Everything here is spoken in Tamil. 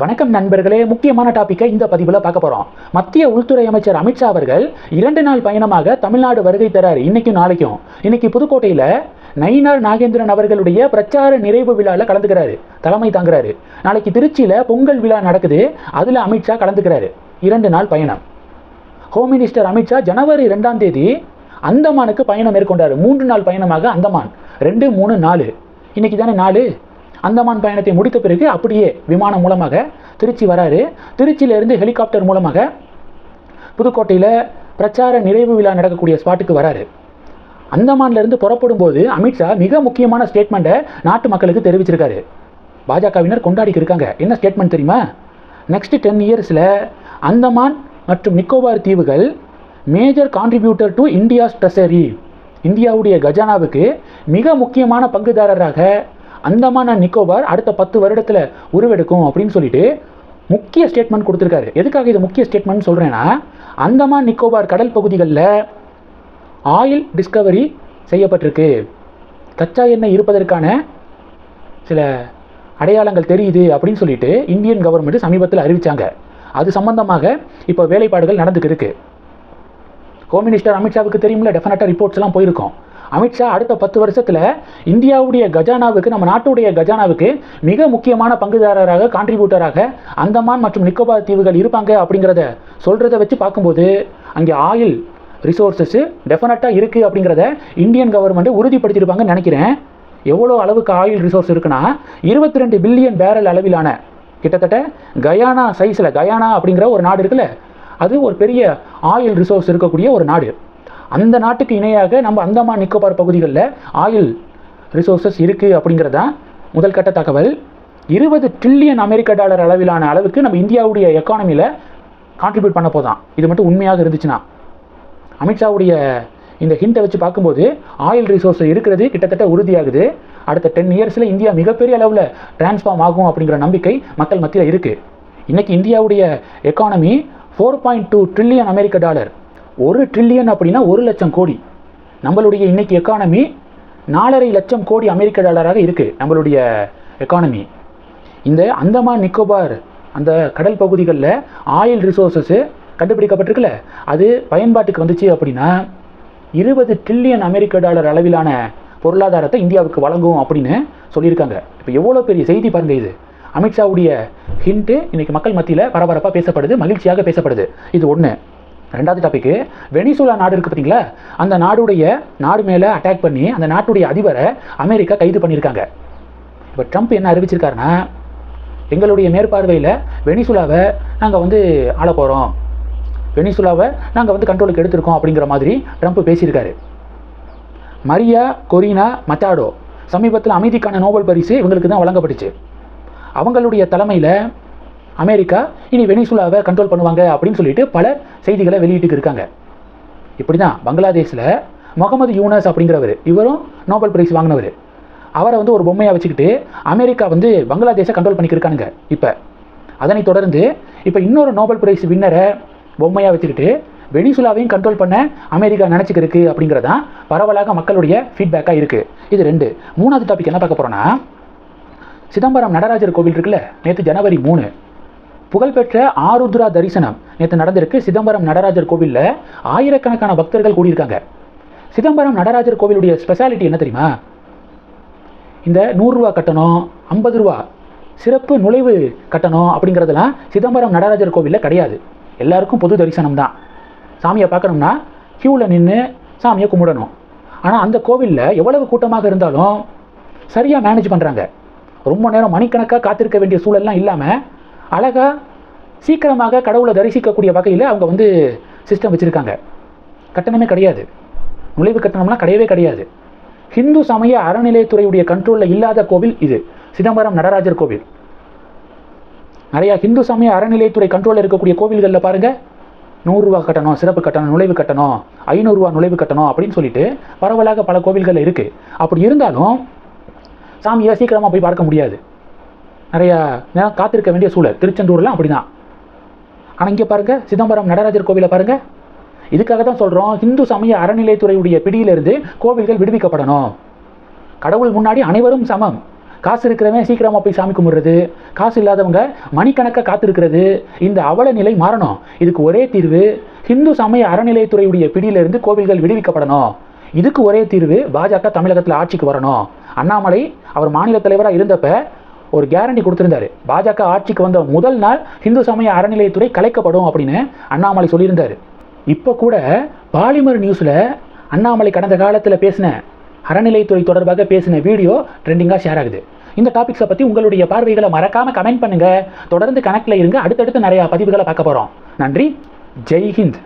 வணக்கம் நண்பர்களே முக்கியமான டாப்பிக்கை இந்த பதிவில் பார்க்க போகிறோம் மத்திய உள்துறை அமைச்சர் அமித்ஷா அவர்கள் இரண்டு நாள் பயணமாக தமிழ்நாடு வருகை தரார் இன்னைக்கும் நாளைக்கும். இன்னைக்கு புதுக்கோட்டையில் நயினார் நாகேந்திரன் அவர்களுடைய பிரச்சார நிறைவு விழாவில் கலந்துக்கிறாரு தலைமை தாங்குறாரு. நாளைக்கு திருச்சியில் பொங்கல் விழா நடக்குது அதில் அமித்ஷா கலந்துக்கிறாரு. இரண்டு நாள் பயணம். ஹோம் மினிஸ்டர் அமித்ஷா ஜனவரி ரெண்டாம் தேதி அந்தமானுக்கு பயணம் மேற்கொண்டார். மூன்று நாள் பயணமாக அந்தமான். ரெண்டு மூணு நாலு. இன்னைக்கு தானே நாலு? அந்தமான் பயணத்தை முடித்த பிறகு அப்படியே விமானம் மூலமாக திருச்சி வராரு. திருச்சியிலிருந்து ஹெலிகாப்டர் மூலமாக புதுக்கோட்டையில் பிரச்சார நிறைவு விழா நடக்கக்கூடிய ஸ்பாட்டுக்கு வராரு. அந்தமான்லேருந்து புறப்படும் போது அமித்ஷா மிக முக்கியமான ஸ்டேட்மெண்ட்டை நாட்டு மக்களுக்கு தெரிவிச்சிருக்காரு. பாஜகவினர் கொண்டாடிக்கு இருக்காங்க. என்ன ஸ்டேட்மெண்ட் தெரியுமா? நெக்ஸ்ட் டென் இயர்ஸில் அந்தமான் மற்றும் நிக்கோபார் தீவுகள் major contributor to India's treasury இந்தியாவுடைய கஜானாவுக்கு மிக முக்கியமான பங்குதாரராக அந்தமான நிக்கோபார் அடுத்த பத்து வருடத்தில் உருவெடுக்கும் அப்படின்னு சொல்லிட்டு முக்கிய ஸ்டேட்மெண்ட் கொடுத்துருக்காரு. எதுக்காக இது முக்கிய ஸ்டேட்மெண்ட் சொல்கிறேன்னா அந்தமான் நிக்கோபார் கடல் பகுதிகளில் ஆயில் டிஸ்கவரி செய்யப்பட்டிருக்கு. கச்சா எண்ணெய் இருப்பதற்கான சில அடையாளங்கள் தெரியுது அப்படின்னு சொல்லிட்டு இந்தியன் கவர்மெண்ட் சமீபத்தில் அறிவித்தாங்க அது சம்பந்தமாக இப்போ வேலைப்பாடுகள் நடந்துக்கு இருக்கு. ஹோம் மினிஸ்டர் அமித்ஷாவுக்கு தெரியும்ல டெஃபினட்டாக ரிப்போர்ட்ஸ்லாம் போயிருக்கோம். அமித்ஷா அடுத்த பத்து வருஷத்தில் இந்தியாவுடைய கஜானாவுக்கு நம்ம நாட்டுடைய கஜானாவுக்கு மிக முக்கியமான பங்குதாரராக கான்ட்ரிபியூட்டராக அந்தமான் மற்றும் நிக்கோபார் தீவுகள் இருப்பாங்க அப்படிங்கிறத சொல்கிறத வச்சு பார்க்கும்போது அங்கே ஆயில் ரிசோர்ஸஸ் டெஃபினட்டாக இருக்குது அப்படிங்கிறத இந்தியன் கவர்மெண்ட் உறுதிப்படுத்தியிருப்பாங்கன்னு நினைக்கிறேன். எவ்வளோ அளவுக்கு ஆயில் ரிசோர்ஸ் இருக்குன்னா இருபத்தி ரெண்டு பில்லியன் பேரல் அளவிலான கிட்டத்தட்ட கயானா சைஸில் கயானா அப்படிங்கிற ஒரு நாடு இருக்குல்ல அது ஒரு பெரிய ஆயில் ரிசோர்ஸ் இருக்கக்கூடிய ஒரு நாடு. அந்த நாட்டுக்கு இணையாக நம்ம அந்தமான் நிக்கோபார் பகுதிகளில் ஆயில் ரிசோர்ஸஸ் இருக்குது அப்படிங்கிறதான் முதல் கட்ட தகவல். இருபது ட்ரில்லியன் அமெரிக்க டாலர் அளவிலான அளவுக்கு நம்ம இந்தியாவுடைய எக்கானமியில் கான்ட்ரிபியூட் பண்ண போதான். இது மட்டும் உண்மையாக இருந்துச்சுன்னா. அமித்ஷாவுடைய இந்த ஹிண்ட்டை வச்சு பார்க்கும்போது ஆயில் ரிசோர்ஸ் இருக்கிறது கிட்டத்தட்ட உறுதியாகுது. அடுத்த டென் இயர்ஸில் இந்தியா மிகப்பெரிய அளவில் டிரான்ஸ்ஃபார்ம் ஆகும் அப்படிங்கிற நம்பிக்கை மக்கள் மத்தியில் இருக்குது இன்றைக்கி இந்தியாவுடைய economy four point two trillion அமெரிக்க டாலர். ஒரு ட்ரில்லியன் அப்படின்னா ஒரு லட்சம் கோடி. நம்மளுடைய இன்னைக்கு எக்கானமி நாலரை லட்சம் கோடி அமெரிக்க டாலராக இருக்குது நம்மளுடைய எக்கானமி இந்த அந்தமான் நிக்கோபார் அந்த கடல் பகுதிகளில் ஆயில் ரிசோர்ஸஸ் கண்டுபிடிக்கப்பட்டிருக்குல்ல அது பயன்பாட்டுக்கு வந்துச்சு அப்படின்னா இருபது ட்ரில்லியன் அமெரிக்க டாலர் அளவிலான பொருளாதாரத்தை இந்தியாவுக்கு வழங்கும் அப்படின்னு சொல்லியிருக்காங்க. இப்போ எவ்வளோ பெரிய செய்தி பாருங்க இது. அமித்ஷாவுடைய ஹிண்ட்டு இன்றைக்கி மக்கள் மத்தியில் பரபரப்பாக பேசப்படுது மகிழ்ச்சியாக பேசப்படுது. இது ஒன்று ரெண்டாவது டாபிக்கு வெனிசுலா நாடு இருக்குது பார்த்தீங்களா? அந்த நாடுடைய நாடு மேலே அட்டாக் பண்ணி அந்த நாட்டுடைய அதிபரை அமெரிக்கா கைது பண்ணியிருக்காங்க. இப்போ ட்ரம்ப் என்ன அறிவிச்சிருக்காருன்னா எங்களுடைய மேற்பார்வையில் வெனிசுலாவை நாங்கள் வந்து ஆள போகிறோம் வெனிசுலாவை நாங்கள் வந்து கண்ட்ரோலுக்கு எடுத்திருக்கோம் அப்படிங்கிற மாதிரி ட்ரம்ப் பேசியிருக்காரு. மரியா கொரினா மத்தாடோ சமீபத்தில் அமைதிக்கான நோபல் பரிசு இவங்களுக்கு தான் வழங்கப்பட்டுச்சு. அவங்களுடைய தலைமையில் அமெரிக்கா இனி வெனிசுலாவை கண்ட்ரோல் பண்ணுவாங்க அப்படின்னு சொல்லிட்டு பல செய்திகளை வெளியிட்டு இருக்காங்க. இப்படி தான் பங்களாதேஷில் முகமது யூனஸ் அப்படிங்கிறவர் இவரும் நோபல் பிரைஸ் வாங்கினவர். அவரை வந்து ஒரு பொம்மையாக வச்சுக்கிட்டு அமெரிக்கா வந்து பங்களாதேஷை கண்ட்ரோல் பண்ணிக்கிருக்கானுங்க இப்போ. அதனைத் தொடர்ந்து இப்போ இன்னொரு நோபல் பிரைஸ் வின்னரை பொம்மையாக வச்சுக்கிட்டு வெனிசுலாவையும் கண்ட்ரோல் பண்ண அமெரிக்கா நினச்சிக்கிருக்கு அப்படிங்கிறதான் பரவலாக மக்களுடைய ஃபீட்பேக்காக இருக்குது இது ரெண்டு. மூணாவது டாபிக் என்ன பார்க்க போகிறோன்னா சிதம்பரம் நடராஜர் கோவில் இருக்குல்ல நேற்று ஜனவரி மூணு. புகழ்பெற்ற ஆருத்ரா தரிசனம். நேற்று நடந்திருக்கு சிதம்பரம் நடராஜர் கோவிலில் ஆயிரக்கணக்கான பக்தர்கள் கூடியிருக்காங்க. சிதம்பரம் நடராஜர் கோவிலுடைய ஸ்பெஷாலிட்டி என்ன தெரியுமா? இந்த நூறுரூவா கட்டணம் ஐம்பது ரூபா சிறப்பு நுழைவு கட்டணம் அப்படிங்கிறதெல்லாம் சிதம்பரம் நடராஜர் கோவிலில் கிடையாது. எல்லாருக்கும் பொது தரிசனம் தான். சாமியை பார்க்கணும்னா க்யூவில் நின்று சாமியை கும்பிடணும். ஆனால் அந்த கோவிலில் எவ்வளவு கூட்டமாக இருந்தாலும் சரியாக மேனேஜ் பண்ணுறாங்க ரொம்ப நேரம் மணிக்கணக்காக காத்திருக்க வேண்டிய சூழல்லாம் இல்லாமல் அழகாக சீக்கிரமாக கடவுளை தரிசிக்கக்கூடிய வகையில் அவங்க வந்து சிஸ்டம் வச்சுருக்காங்க. கட்டணமே கிடையாது. நுழைவு கட்டணம்லாம் கிடையவே கிடையாது. ஹிந்து சமய அறநிலையத்துறையுடைய கண்ட்ரோலில் இல்லாத கோவில் இது. சிதம்பரம் நடராஜர் கோவில். நிறையா ஹிந்து சமய அறநிலையத்துறை கண்ட்ரோலில் இருக்கக்கூடிய கோவில்களில் பாருங்கள் நூறுரூவா கட்டணம் சிறப்பு கட்டணம் நுழைவு கட்டணம் ஐநூறுரூவா நுழைவு கட்டணம் அப்படின்னு சொல்லிட்டு பரவலாக பல கோவில்கள் இருக்குது அப்படி இருந்தாலும் சாமியை சீக்கிரமாக போய் பார்க்க முடியாது. நிறையா நேரம் காத்திருக்க வேண்டிய சூழல். திருச்செந்தூர்லாம் அப்படி தான் ஆனால் இங்கே பாருங்கள் சிதம்பரம் நடராஜர் கோவிலை பாருங்கள் இதுக்காக தான் சொல்கிறோம் இந்து சமய அறநிலைத்துறையுடைய பிடியிலிருந்து கோவில்கள் விடுவிக்கப்படணும். கடவுள் முன்னாடி அனைவரும் சமம். காசு இருக்கிறவன் சீக்கிரமாக போய் சாமி கும்பிடுறது. காசு இல்லாதவங்க மணிக்கணக்காக காத்திருக்கிறது. இந்த அவல நிலை மாறணும். இதுக்கு ஒரே தீர்வு ஹிந்து சமய அறநிலையத்துறையுடைய பிடியிலிருந்து கோவில்கள் விடுவிக்கப்படணும். இதுக்கு ஒரே தீர்வு பாஜக தமிழகத்தில் ஆட்சிக்கு வரணும். அண்ணாமலை அவர் மாநில தலைவராக இருந்தப்ப ஒரு கேரண்டி கொடுத்திருந்தாரு. பாஜக ஆட்சிக்கு வந்த முதல் நாள் இந்து சமய அறநிலையத்துறை கலைக்கப்படும் அப்படின்னு அண்ணாமலை சொல்லியிருந்தார். இப்போ கூட பாலிமர் நியூஸில் அண்ணாமலை கடந்த காலத்தில் பேசின அறநிலையத்துறை தொடர்பாக பேசின வீடியோ ட்ரெண்டிங்காக ஷேர் ஆகுது. இந்த டாபிக்ஸை பற்றி உங்களுடைய பார்வைகளை மறக்காமல் கமெண்ட் பண்ணுங்கள் தொடர்ந்து கனெக்டில் இருங்க. அடுத்தடுத்து நிறையா பதிவுகளை பார்க்க போகிறோம் நன்றி. ஜெய் ஹிந்த்.